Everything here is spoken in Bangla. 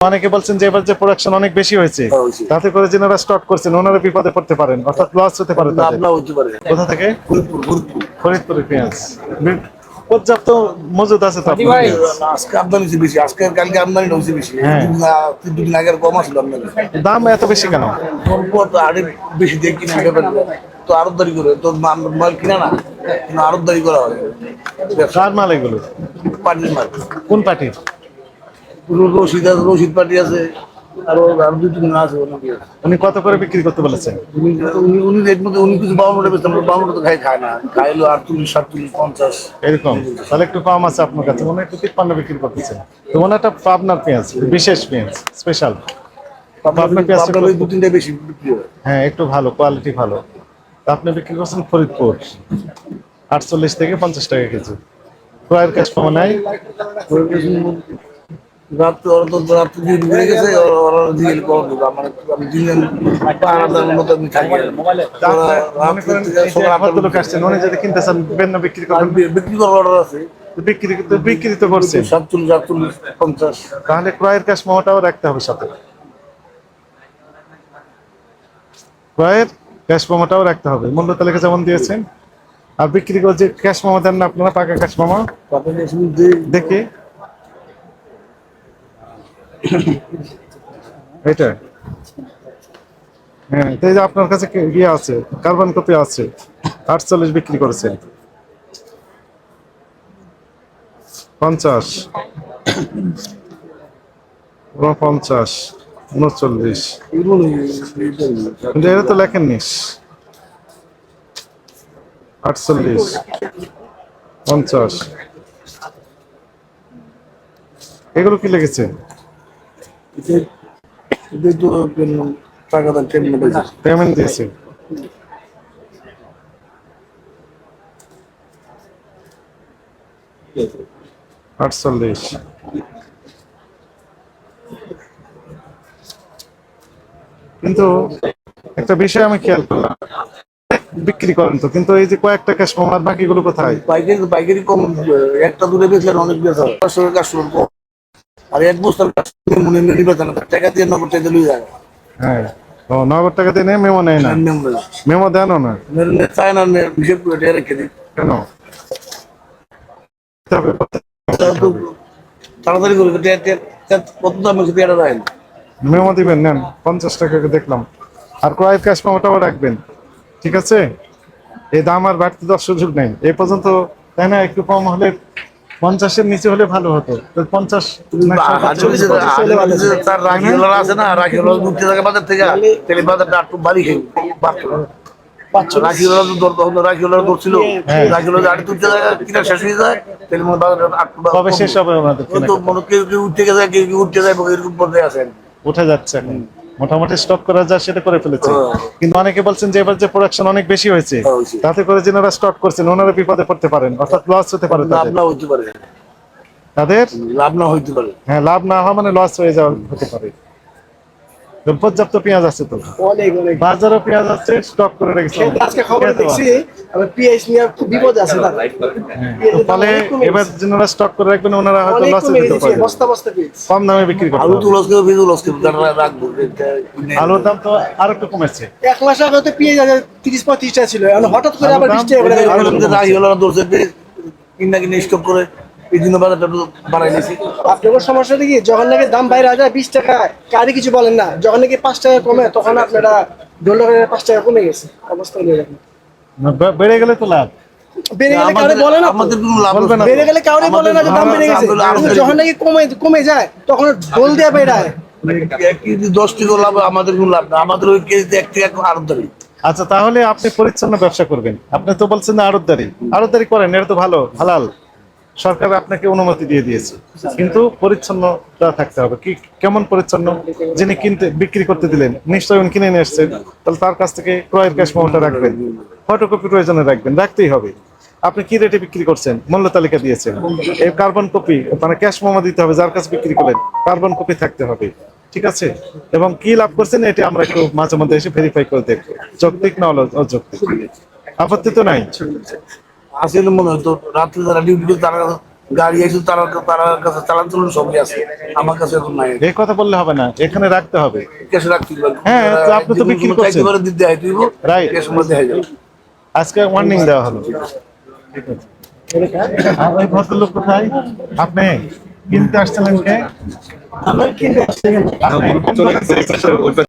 অনেকে বলছেন যে এবার যে প্রোডাকশন অনেক বেশি হয়েছে হ্যাঁ, তাতে করে যারা স্টক করছেন ওনারা বিপদে পড়তে পারেন অর্থাৎ লস হতে পারে কোথা থেকে? ফরিদপুর ফরিদপুরের পেঁয়াজ পর্যাপ্ত মজুদ আছে তো পেঁয়াজ? আজকে আমদানি হচ্ছে বেশি। আজকে কালকে আমদানি হচ্ছে বেশি। হ্যাঁ। দুদিন আগে কম আসলো আমদানি। দাম এত বেশি কেন? অল্প তো আরে বেশি দিয়ে কিনে ফেলবে। তো আরবদারি করে তো মাল কিনা না কিন্তু আরবদারি করা হয় কার মাল এগুলো? মাল। কোন পার্টির? রশিদ আছে রশিদ পাটি আছে আরও আরও দুই তিন আছে অনেকে আছে। উনি কত করে বিক্রি করতে বলেছেন? উনি উনি- উনি রেট মধ্যে উনি কিছু তো খাই খায় না। খাইলো আটচল্লিশ সাতচল্লিশ পঞ্চাশ। এরকম। তাহলে একটু কম আছে আপনার কাছে। মনে হয় একটু তিপ্পান্ন বিক্রি করতেছেন। তো ওনারটা পাবনার পেঁয়াজ বিশেষ পেঁয়াজ স্পেশাল আপনার পেঁয়াজটা দু তিনটা বেশি বিক্রি হয়। হ্যাঁ একটু ভালো কোয়ালিটি ভালো। আপনি বিক্রি করছেন ফরিদপুর। আটচল্লিশ থেকে পঞ্চাশ টাকা কেজি। ক্রয়ের কাজ পাওয়া নাই। ওরা তো দিয়ে ঢুকে গেছে ওরা দিয়ে আমার আমি পাহাড়ার মতো আমি থাকি। আসছেন কিনতে চান বিক্রি করবেন বিক্রি করার অর্ডার আছে। বিক্রি তো বিক্রি তো করছেন। সাতচল্লিশ আটচল্লিশ পঞ্চাশ। তাহলে ক্রয়ের ক্যাশ মোটাও রাখতে হবে সাথে। ক্রয়ের ক্যাশ মামাটাও রাখতে হবে। মূল্য তালিকা যেমন দিয়েছেন। আর বিক্রি করে যে ক্যাশ মামা দেন না আপনারা পাকা ক্যাশ মামা দেখি। এটা? হ্যাঁ তো এই যে আপনার কাছে ইয়ে আছে কার্বন কপি আছে, আটচল্লিশ বিক্রি করেছেন পঞ্চাশ। পঞ্চাশ, উনচল্লিশ। কিন্তু এটা তো লেখেননি। আটচল্লিশ, পঞ্চাশ। এগুলো কি লেগেছে? টাকা দেন মেটেছে পেমেন্ট দিয়েছে। আটচল্লিশ। কিন্তু একটা বিষয় আমি খেয়াল করলাম। বিক্রি করেন তো কিন্তু এই যে কয়েকটা ক্যাশ মামার বাকিগুলো কোথায়? পাইকারি পাইকারি কম একটা দূরে বেচলেন অনেক বেচা হয়। কাস্টমার কম আর এক মনে মনে বেচা না টাকা দিয়ে নগদ চাইতে লুই যায় হ্যাঁ। ও নগদ টাকা দিয়ে মেমো নেয় না? মেমো দেনও না চায় না হিসেব করে দিয়ে রেখে দিই কেন? তাড়াতাড়ি করে কত দাম হচ্ছে পেয়ারা দেয় মেমো দিবেন নেন পঞ্চাশ টাকা দেখলাম। আর ক্রয়ের ক্যাশ মেমোটাও রাখবেন ঠিক আছে? এই দাম আর বাড়তে দেওয়ার সুযোগ নেই। এই পর্যন্ত তাই না? একটু কম হলে পঞ্চাশের নিচে হলে ভালো হতো। তো পঞ্চাশ তার আছে না? রাখিওয়ালা ঘুরতে থাকে বাজার থেকে। তেলে বাজারটা একটু বাড়ি খেয়ে রাখিওয়ালা তো দর তখন হ্যাঁ। তুলতে কিনা শেষ হয়ে যায় তেলে মনে কবে শেষ হবে ওনাদের কিন্তু? মনে কেউ কেউ উঠতে গেছে কেউ কেউ উঠতে যায় এরকম পর্যায়ে আছে। উঠে যাচ্ছে মোটামুটি স্টক করা যায় সেটা করে ফেলেছে। হ্যাঁ। কিন্তু অনেকে বলছেন যে এবার যে প্রোডাকশন অনেক বেশি হয়েছে হ্যাঁ, তাতে করে যেনারা স্টক করছেন ওনারা বিপদে পড়তে পারেন অর্থাৎ লস হতে পারে তাদের। লাভ না হইতে পারে। হ্যাঁ লাভ না হওয়া মানে লস হয়ে যাওয়া হতে পারে। পর্যাপ্ত পেঁয়াজ আছে তো? অনেক অনেক। বাজারও পেঁয়াজ আছে স্টক করে রেখেছে। আজকে খবরে দেখছি আমি পিএইচ নিয়ে খুব বিপদ আছে তার এবার যারা স্টক করে রাখবেন ওনারা হয়তো লসে দিতে গেছে বস্তা বস্তা পিএইচ কম দামে বিক্রি করতে আলু তো লস করে বীজ লস করে রাখব আলুর দাম তো আরও একটু কমেছে। এক মাস আগে তো পঁয়ত্রিশ টাকা ছিল। এখন হঠাৎ করে আবার টাকা করে কিনা কিনে স্টক করে এই জন্য বাজারটা বাড়াই নিয়েছি। আপনাদের সমস্যাটা কি? যখন নাকি দাম বাইরে যায় বিশ টাকা কারি কিছু বলেন না। যখন নাকি পাঁচ টাকা কমে তখন আপনারা ডলার পাঁচ টাকা কমে গেছে। অবস্থা হয়ে যাবে বেড়ে গেলে তো লাভ। বেড়ে গেলে কাউরে বলে না তো। আমাদের কোনো লাভ বলবে না। বেড়ে গেলে কাউরে বলে না যে দাম বেড়ে গেছে। যখন নাকি কমে কমে যায় তখন ঢোল দিয়ে বেড়ায়। দশ টাকা লাভ আমাদের কোনো লাভ না। আমাদের ওই কেজিতে এক টাকা আরও ধরি আচ্ছা তাহলে আপনি পরিচ্ছন্ন ব্যবসা করবেন। আপনি তো বলছেন না আড়তদারি। আড়তদারি করেন এটা তো ভালো হালাল। সরকার আপনাকে অনুমতি দিয়ে দিয়েছে। কিন্তু পরিচ্ছন্নতা থাকতে হবে। কি, কেমন পরিচ্ছন্ন? যিনি কিনতে, বিক্রি করতে দিলেন, নিশ্চয় উনি কিনে নিয়ে এসছেন তাহলে তার কাছ থেকে ক্রয়ের ক্যাশ মোহনটা রাখবেন। ফটোকপি প্রয়োজনে রাখবেন, রাখতেই হবে। আপনি কি রেটে বিক্রি করছেন? মূল্য তালিকা দিয়েছেন। এই কার্বন কপি মানে ক্যাশ মোমো দিতে হবে, যার কাছে বিক্রি করলেন কার্বন কপি থাকতে হবে। ঠিক আছে? এবং কি লাভ করছেন, এটা আমরা একটু মাঝে মধ্যে এসে ভেরিফাই করে দেখব। যৌক্তিক না অযৌক্তিক। আপত্তি তো নাই? আসলে মনে হতো রাত্রে যারা ডিউটি তারা গাড়ি এসে তার তার কাছে চালান চলুন সবই আছে। আমার কাছে এখন নাই। এই কথা বললে হবে না এখানে রাখতে হবে। ক্যাশে রাখতে পারবেন হ্যাঁ, তো আপনি তো বিক্রি করছেন। করে দিতে হয় তুই Right. ক্যাশের মধ্যে হয়ে যাবে। আজকে ওয়ার্নিং দেওয়া হলো। আর ওই ভদ্রলোক কোথায়? আপনি কিনতে আসছিলেন কে? আমরা কিনতে